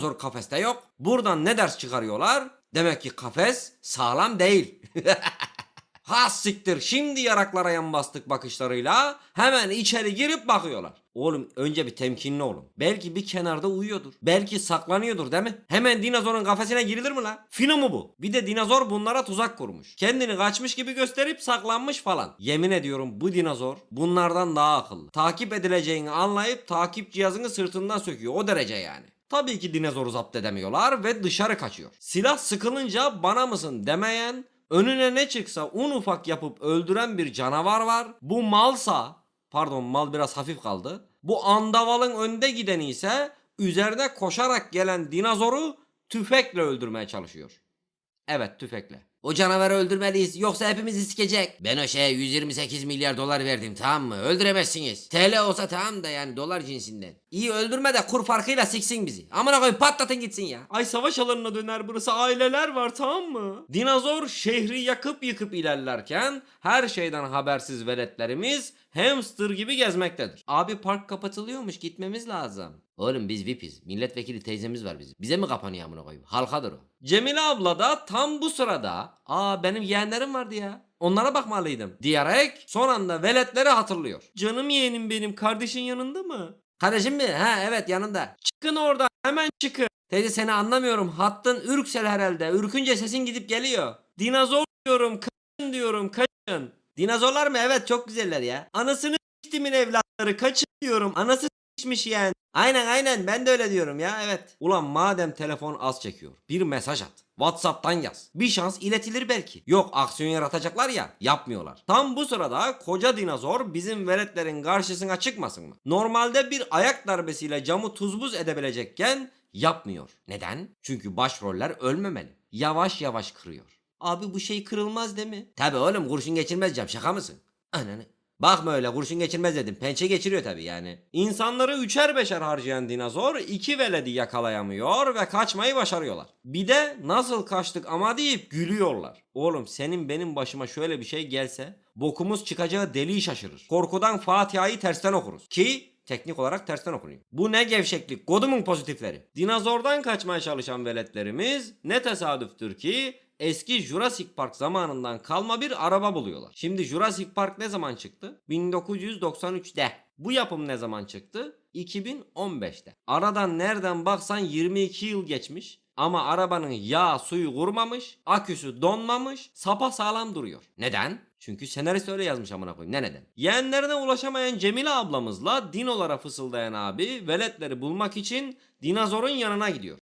Dinozor kafeste yok. Buradan ne ders çıkarıyorlar? Demek ki kafes sağlam değil. ha siktir şimdi yaraklara yan bastık bakışlarıyla hemen içeri girip bakıyorlar. Oğlum önce bir temkinli olun. Belki bir kenarda uyuyordur. Belki saklanıyordur değil mi? Hemen dinozorun kafesine girilir mi lan? Fino mu bu? Bir de dinozor bunlara tuzak kurmuş. Kendini kaçmış gibi gösterip saklanmış falan. Yemin ediyorum bu dinozor bunlardan daha akıllı. Takip edileceğini anlayıp takip cihazını sırtından söküyor. O derece yani. Tabii ki dinozoru zapt edemiyorlar ve dışarı kaçıyor. Silah sıkılınca bana mısın demeyen, önüne ne çıksa un ufak yapıp öldüren bir canavar var. Bu malsa, pardon mal biraz hafif kaldı. Bu andavalın önde gideni ise üzerine koşarak gelen dinozoru tüfekle öldürmeye çalışıyor. Evet tüfekle. O canavarı öldürmeliyiz yoksa hepimizi sikecek. Ben o şeye 128 milyar dolar verdim tamam mı? Öldüremezsiniz. TL olsa tamam da yani dolar cinsinden. İyi öldürme de kur farkıyla siksin bizi. Amına koyayım patlatın gitsin ya. Ay savaş alanına döner burası aileler var tamam mı? Dinozor şehri yakıp yıkıp ilerlerken her şeyden habersiz veletlerimiz hamster gibi gezmektedir. Abi park kapatılıyormuş gitmemiz lazım. Oğlum biz VIP'iz. Milletvekili teyzemiz var bizim. Bize mi kapanıyor amına koyayım? Halkadır o. Cemile abla da tam bu sırada aa benim yeğenlerim vardı ya. Onlara bakmalıydım diyerek son anda veletleri hatırlıyor. Canım yeğenim benim kardeşin yanında mı? Kardeşim mi? Ha evet yanında. Çıkın oradan hemen çıkın. Teyze seni anlamıyorum. Hattın ürksel herhalde. Ürkünce sesin gidip geliyor. Dinozor diyorum kaçın diyorum kaçın. Dinozorlar mı? Evet çok güzeller ya. Anasını s**timin evlatları kaçın diyorum. Anası s**miş yani. Aynen aynen ben de öyle diyorum ya evet. Ulan madem telefon az çekiyor bir mesaj at. Whatsapp'tan yaz. Bir şans iletilir belki. Yok aksiyon yaratacaklar ya yapmıyorlar. Tam bu sırada koca dinozor bizim veletlerin karşısına çıkmasın mı? Normalde bir ayak darbesiyle camı tuz buz edebilecekken yapmıyor. Neden? Çünkü başroller ölmemeli. Yavaş yavaş kırıyor. Abi bu şey kırılmaz değil mi? Tabi oğlum kurşun geçirmez cam şaka mısın? Ananı. Bakma öyle kurşun geçirmez dedim. Pençe geçiriyor tabi yani. İnsanları üçer beşer harcayan dinozor iki veledi yakalayamıyor ve kaçmayı başarıyorlar. Bir de nasıl kaçtık ama deyip gülüyorlar. Oğlum senin benim başıma şöyle bir şey gelse bokumuz çıkacağı deliği şaşırır. Korkudan Fatiha'yı tersten okuruz. Ki teknik olarak tersten okunuyor. Bu ne gevşeklik kodumun pozitifleri. Dinozordan kaçmaya çalışan veletlerimiz ne tesadüftür ki eski Jurassic Park zamanından kalma bir araba buluyorlar. Şimdi Jurassic Park ne zaman çıktı? 1993'te. Bu yapım ne zaman çıktı? 2015'te. Aradan nereden baksan 22 yıl geçmiş. Ama arabanın yağ suyu kurmamış, aküsü donmamış, sapa sağlam duruyor. Neden? Çünkü senarist öyle yazmış amına koyayım. Ne neden? Yeğenlerine ulaşamayan Cemile ablamızla dinolara fısıldayan abi veletleri bulmak için dinozorun yanına gidiyor.